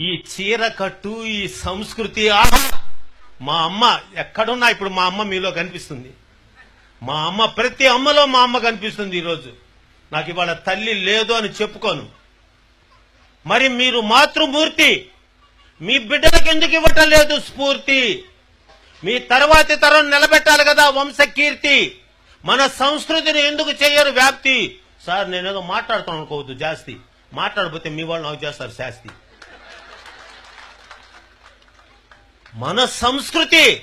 ఈ చీర కట్టు ఈ సంస్కృతి ఆహా! మా అమ్మ ఎక్కడున్నా ఇప్పుడు మా అమ్మ మీలో కనిపిస్తుంది. మా అమ్మ ప్రతి అమ్మలో మా అమ్మ కనిపిస్తుంది ఈరోజు. నాకు ఇవాళ తల్లి లేదు అని చెప్పుకోను. మరి మీరు మాతృమూర్తి మీ బిడ్డలకు ఎందుకు ఇవ్వటం లేదు స్ఫూర్తి? మీ తర్వాతి తరం నిలబెట్టాలి కదా వంశకీర్తి. మన సంస్కృతిని ఎందుకు చేయరు వ్యాప్తి? సార్ నేనేదో మాట్లాడుతాను అనుకోవద్దు జాస్తి. మాట్లాడిపోతే మీ వాళ్ళు నాకు చేస్తారు శాస్తి. మన సంస్కృతి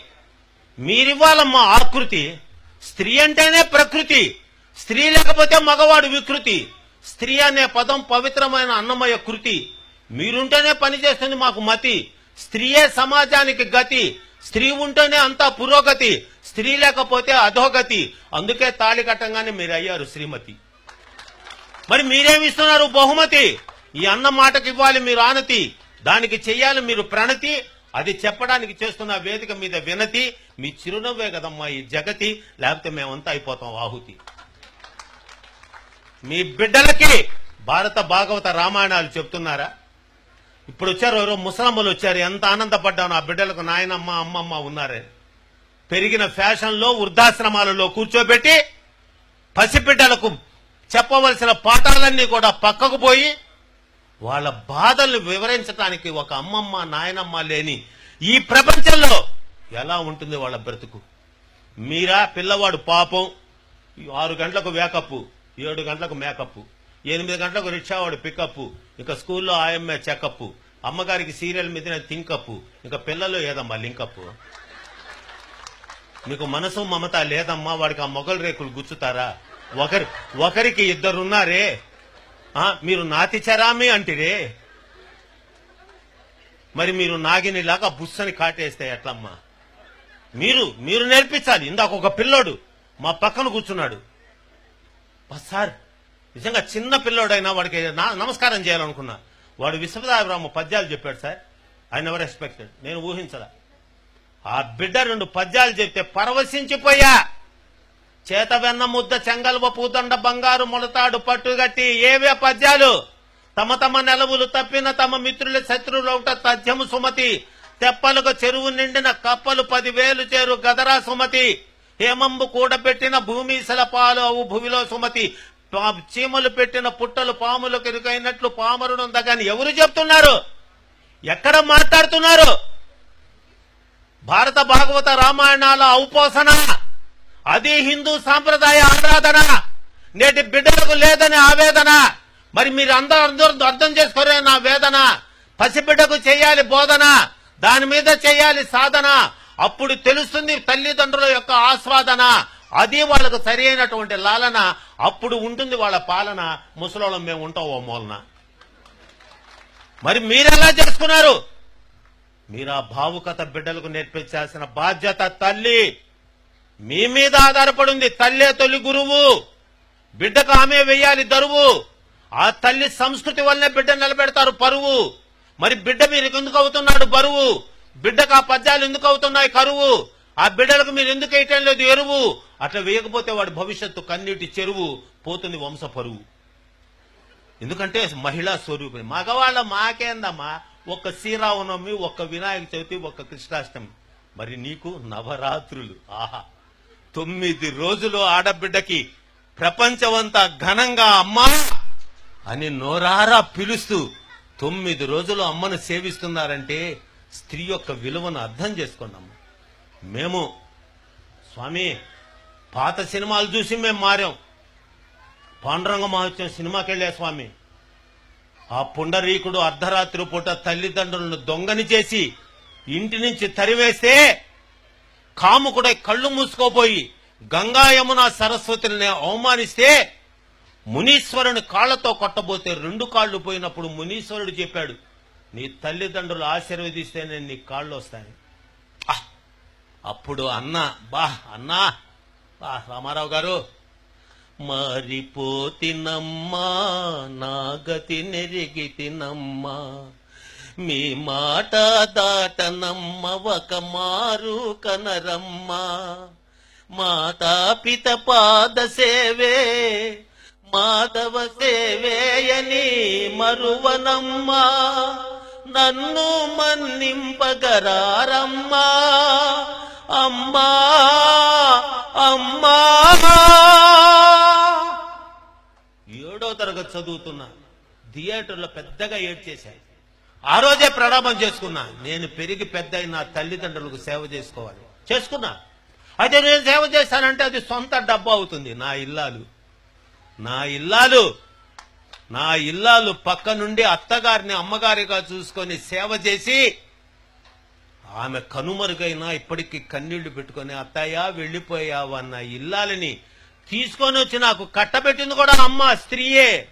మీరివ్వాల మా ఆకృతి స్త్రీ అంటేనే ప్రకృతి స్త్రీ లేకపోతే మగవాడు వికృతి స్త్రీ అనే పదం పవిత్రమైన అన్నమయ కృతి. మీరుంటేనే పనిచేస్తుంది మాకు మతి స్త్రీయే సమాజానికి గతి స్త్రీ ఉంటేనే అంతా పురోగతి స్త్రీ లేకపోతే అధోగతి. అందుకే తాళి కట్టంగానే మీరు అయ్యారు శ్రీమతి. మరి మీరేమిస్తున్నారు బహుమతి? ఈ అన్న మాటకి ఇవ్వాలి మీరు ఆనతి దానికి చెయ్యాలి మీరు ప్రణతి అది చెప్పడానికి చేస్తున్న వేదిక మీద వినతి మీ చిరునవ్వే కదమ్మా ఈ జగతి. లేకపోతే మేమంతా అయిపోతాం ఆహుతి. మీ బిడ్డలకి భారత భాగవత రామాయణాలు చెప్తున్నారా? ఇప్పుడు వచ్చారు ఎవరో ముసలమ్మలు వచ్చారు. ఎంత ఆనందపడ్డాను ఆ బిడ్డలకు నాయనమ్మ అమ్మమ్మ ఉన్నారే. పెరిగిన ఫ్యాషన్లో వృద్ధాశ్రమాలలో కూర్చోబెట్టి పసిబిడ్డలకు చెప్పవలసిన పాఠాలన్నీ కూడా పక్కకు పోయి వాళ్ళ బాధలు వివరించడానికి ఒక అమ్మమ్మ నాయనమ్మ లేని ఈ ప్రపంచంలో ఎలా ఉంటుంది వాళ్ళ బ్రతుకు? మీరా పిల్లవాడు పాపం ఆరు గంటలకు వేకప్ ఏడు గంటలకు మేకప్ ఎనిమిది గంటలకు రిక్షావాడు పికప్ ఇక స్కూల్లో ఆయమ్మే చెకప్ అమ్మగారికి సీరియల్ మీద థింకప్ ఇంకా పిల్లలు ఏదమ్మా లింకప్ మీకు మనసు మమత లేదమ్మా వాడికి ఆ మొగలు రేకులు గుచ్చుతారా? ఒకరి ఒకరికి ఇద్దరున్నారే మీరు నాతిచరామి అంటిరే. మరి మీరు నాగినిలాగా బుస్సని కాటేస్తే ఎట్లమ్మా? మీరు మీరు నేర్పించాలి. ఇందాక ఒక పిల్లోడు మా పక్కన కూర్చున్నాడు. సార్ నిజంగా చిన్న పిల్లోడైనా వాడికి నా- నమస్కారం చేయాలనుకున్నా. వాడు విశ్వదాభిరామ పద్యాలు చెప్పాడు సార్. ఐ నెవర్ ఎక్స్పెక్టెడ్ నేను ఊహించదా ఆ బిడ్డ రెండు పద్యాలు చెప్తే పరవశించిపోయా. చేత వెన్న ముద్ద చెంగల్వ పూదండ బంగారు మొలతాడు పట్టుగట్టి ఏవే పద్యాలు? తమ తమ నెలవులు తప్పిన తమ మిత్రుల శత్రువులౌట తథ్యము సుమతి. తెప్పలుగా చెరువు నిండిన కప్పలు పదివేలు చేరు గదరా సుమతి. హేమంబు కూడబెట్టిన భూమీసల పాలు అవు భూమిలో సుమతి. చీమలు పెట్టిన పుట్టలు పాములు కెరుకైనట్లు పామరునుందగాని ఎవరు చెప్తున్నారు? ఎక్కడ మాట్లాడుతున్నారు? భారత భాగవత రామాయణాల ఔపోసన అది హిందూ సాంప్రదాయ ఆరాధన. నేటి బిడ్డలకు లేదని ఆవేదన. మరి మీరు అందరూ అందరూ అర్థం చేసుకోరే నా వేదన. పసిబిడ్డకు చేయాలి బోధన. దాని మీద చేయాలి సాధన. అప్పుడు తెలుస్తుంది తల్లిదండ్రుల యొక్క ఆస్వాదన. అది వాళ్ళకు సరి అయినటువంటి లాలన. అప్పుడు ఉంటుంది వాళ్ళ పాలన. ముసలోళ్ళం మేము ఉంటాం ఓ మూలన. మరి మీరెలా చేసుకున్నారు? మీరు ఆ భావుకత బిడ్డలకు నేర్పించాల్సిన బాధ్యత తల్లి. మీ మీద ఆధారపడింది తల్లే తొలి గురువు. బిడ్డకు ఆమె వెయ్యాలి దరువు. ఆ తల్లి సంస్కృతి వల్లనే బిడ్డ నిలబెడతారు పరువు. మరి బిడ్డ మీరు ఎందుకు అవుతున్నాడు బరువు? బిడ్డకు ఆ పద్యాలు ఎందుకు అవుతున్నాయి కరువు? ఆ బిడ్డలకు మీరు ఎందుకు వేయటం లేదు ఎరువు? అట్లా వేయకపోతే వాడి భవిష్యత్తు కన్నీటి చెరువు పోతుంది వంశ పరువు. ఎందుకంటే మహిళా స్వరూపిణి. మగవాళ్ళ మాకేందమ్మా? ఒక్క శ్రీరామనవమి ఒక్క వినాయక చవితి ఒక్క కృష్ణాష్టమి. మరి నీకు నవరాత్రులు. ఆహా. తొమ్మిది రోజులు ఆడబిడ్డకి ప్రపంచమంతా ఘనంగా అమ్మా అని నోరారా పిలుస్తూ తొమ్మిది రోజులు అమ్మను సేవిస్తున్నారంటే స్త్రీ యొక్క విలువను అర్థం చేసుకున్నాము మేము స్వామి పాత సినిమాలు చూసి మేము మారాం. పాండురంగ మహోత్సవం సినిమాకి వెళ్ళే స్వామి. ఆ పుండరీకుడు అర్ధరాత్రి పూట తల్లిదండ్రులను దొంగని చేసి ఇంటి నుంచి తరివేస్తే కాముకుడై కళ్ళు మూసుకోపోయి గంగా యమున సరస్వతిని అవమానిస్తే మునీశ్వరుని కాళ్ళతో కొట్టబోతే రెండు కాళ్ళు పోయినప్పుడు మునీశ్వరుడు చెప్పాడు నీ తల్లిదండ్రులు ఆశీర్వదిస్తే నేను నీ కాళ్ళు వస్తాయి ఆ! అప్పుడు అన్న బా అన్నా బా రామారావు గారు మారిపోతినమ్మా నాగతి నెరిగి నెరిగితినమ్మా మీ మాట దాటనమ్మ ఒక మారు కనరమ్మా. మాతా పిత పాద సేవే మాధవ సేవేయని మరువనమ్మా. నన్ను మన్నింపగరారమ్మా. అమ్మా అమ్మా. ఏడో తరగతి చదువుతున్నా. థియేటర్లో పెద్దగా ఏడ్చేశాను ఆ రోజే ప్రణామం చేసుకున్నా. నేను పెరిగి పెద్దయిన నా తల్లిదండ్రులకు సేవ చేసుకోవాలి. చేసుకున్నా. అయితే నేను సేవ చేశానంటే అది సొంత డబ్బు అవుతుంది. నా ఇల్లాలు. నా ఇల్లాలు. నా ఇల్లాలు పక్క నుండి అత్తగారిని అమ్మగారిగా చూసుకొని సేవ చేసి ఆమె కనుమరుగైనా ఇప్పటికీ కన్నీళ్ళు పెట్టుకొని అత్తయ్య వెళ్ళిపోయావన్న ఇల్లాలని తీసుకొని వచ్చి నాకు కట్టబెట్టింది కూడా అమ్మ స్త్రీయే.